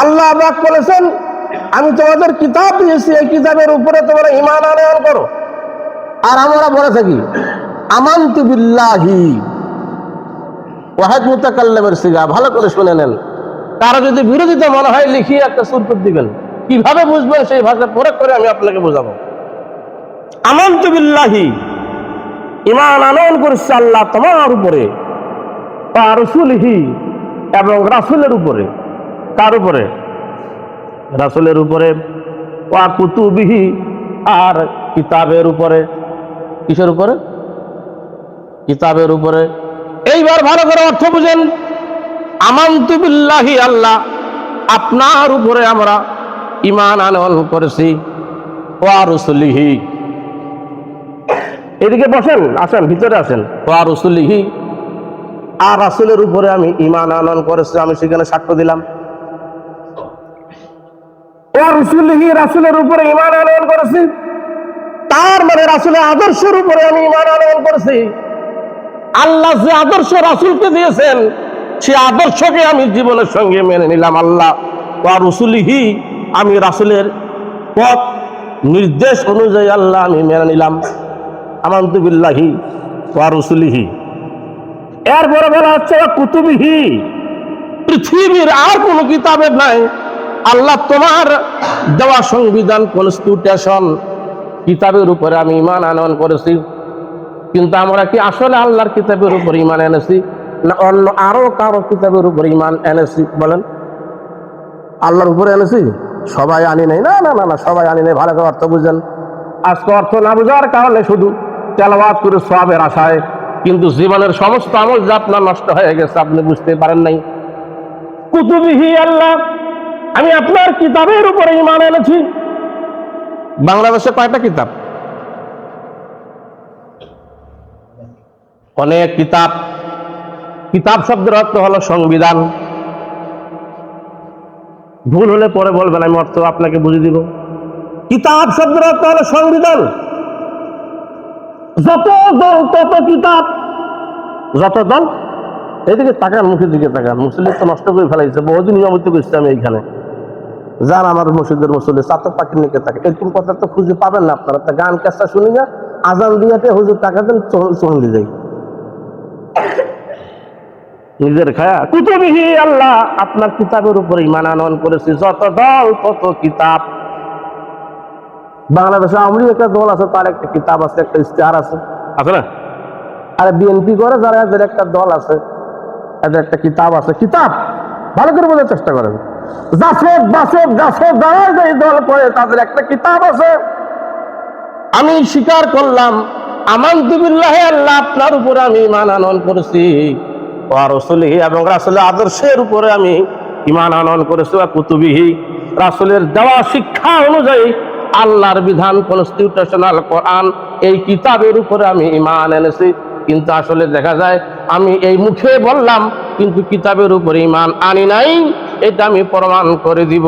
আল্লাহ আবাক বলেছেন, আমি তোমাদের কিতাব দিয়েছি, এই কিতাবের উপরে তোমরা ইমান আনয়ন করো। আর আমরা বলে থাকি, আমান্তু বিল্লাহি। ওয়াহেদ মুতাকাল্লামের সিগা, ভালো করে শুনে নেন। তারা যদি বিরোধিতা মনে হয়, লিখিয়ে একটা সুর করে দিবেন। কীভাবে বুঝবেন সেই ভাষা প্রয়োগ করে আমি আপনাকে বোঝাবো। আমান্তু বিল্লাহি। ইমান আনয়ন করছে আল্লাহ তোমার উপরে রসুলহি এবং রাসুলের উপরে। কার উপরে। রাসুলের উপরে। কুতুবিহি, আর কিতাবের উপরে। কিসের উপরে? কিতাবের উপরে। এইবার ভালো করে অর্থ বুঝেন। আমান্তু বিল্লাহি আল্লাহ, আপনার উপরে আমরা ইমান আনয়ন করেছি। ওয়া রসুলিহি। এদিকে বসেন, আসেন, ভিতরে আসেন। ওয়া রসুলিহি। আর রাসুলের উপরে আমি ইমান আনয়ন করেছি, আমি সেখানে সাক্ষ্য দিলাম। ও রসুলিহি রাসুলের উপরে ইমান আনয়ন করেছি। তার মানে রাসুলের আদর্শের উপরে আমি ইমান আনয়ন করেছি। আল্লাহ যে আদর্শ রাসুলকে দিয়েছেন, সে আদর্শকে আমি জীবনের সঙ্গে মেনে নিলাম আল্লাহ। ওয়া রসুলিহি আমি রাসুলের পথ, নির্দেশ অনুযায়ী আল্লাহ আমি মেনে নিলাম। আমান্তু বিল্লাহি ওয়া রসুলিহি। এরপরে বলা হচ্ছে, ওয়া কুতুবিহি। পৃথিবীর আর কোন কিতাবের নাই। আল্লাহ তোমার দেওয়া সংবিধান কনস্টিটিউশন কিতাবের উপরে আমি ইমান আনয়ন করেছি। কিন্তু আমরা কি আসলে আল্লাহর কিতাবের উপর ইমান এনেছি না অন্য আরও কারও কিতাবের উপর ইমান এনেছি বলেন? আল্লাহর উপরে এনেছি? সবাই আনি নাই? না না না না, সবাই আনি নাই, ভালো করে অর্থ বুঝেন। আজকে অর্থ না বোঝার কারণে শুধু তেলাবাদ করে সবের আশায়, কিন্তু জীবনের সমস্ত আমল যা আপনার নষ্ট হয়ে গেছে, আপনি বুঝতে পারেন নাই। কুতুবিহি আল্লাহ আমি আপনার কিতাবের উপরে ইমান এনেছি। বাংলাদেশে কয়টা কিতাব? অনেক কিতাব। কিতাব শব্দের অর্থ হলো সংবিধান। ভুল হলে পরে বলবেন, আমি অর্থ আপনাকে বুঝিয়ে দিব। কিতাব শব্দের অর্থ হলো সংবিধান। যত দল, তত কিতাব। যত দল এদিকে তাকান, মুখের দিকে তাকান। মুসলিম তো নষ্ট করে ফেলাইছে, বহুদিন নিয়মিত করছি আমি এইখানে। যান আমার মসজিদের মুসল্লি চাতক পাখির নিকে থাকে এরকম কথা তো খুঁজে পাবেন না আপনারা। তা গান কেসা শুনি না আজান দিয়াতে হুজুর টাকা দেন চলে যাই। নিজের খায়া কুতুবিহি আল্লাহ আপনার কিতাবের উপরে ইমান আনয়ন করেছি যত দল তত কিতাব। বাংলাদেশে আওয়ামী একটা দল আছে তার একটা কিতাব আছে একটা ইস্তেহার আছে। আছে না? আর বিএনপি করে যারা এদের একটা দল আছে এদের একটা কিতাব আছে। কিতাব! ভালো করে বোঝার চেষ্টা করেন। জাসদ, বাসদ গাছদ যারা যে দল তাদের একটা কিতাব আছে। আমি স্বীকার করলাম, আমান দুবিল্লাহ আল্লাহ, আপনার উপরে আমি ইমান আনয়ন করেছি। ও রসুলিহি এবং রাসুলের আদর্শের উপরে আমি ইমান আনয়ন করেছি। ও কুতুবিহি, রাসুলের দেওয়া শিক্ষা অনুযায়ী আল্লাহর বিধান কনস্টিটিউশনাল কোরআন, এই কিতাবের উপরে আমি ইমান এনেছি। কিন্তু আসলে দেখা যায়, আমি এই মুখে বললাম কিন্তু কিতাবের উপরে ইমান আনি নাই এটা আমি প্রমাণ করে দিব।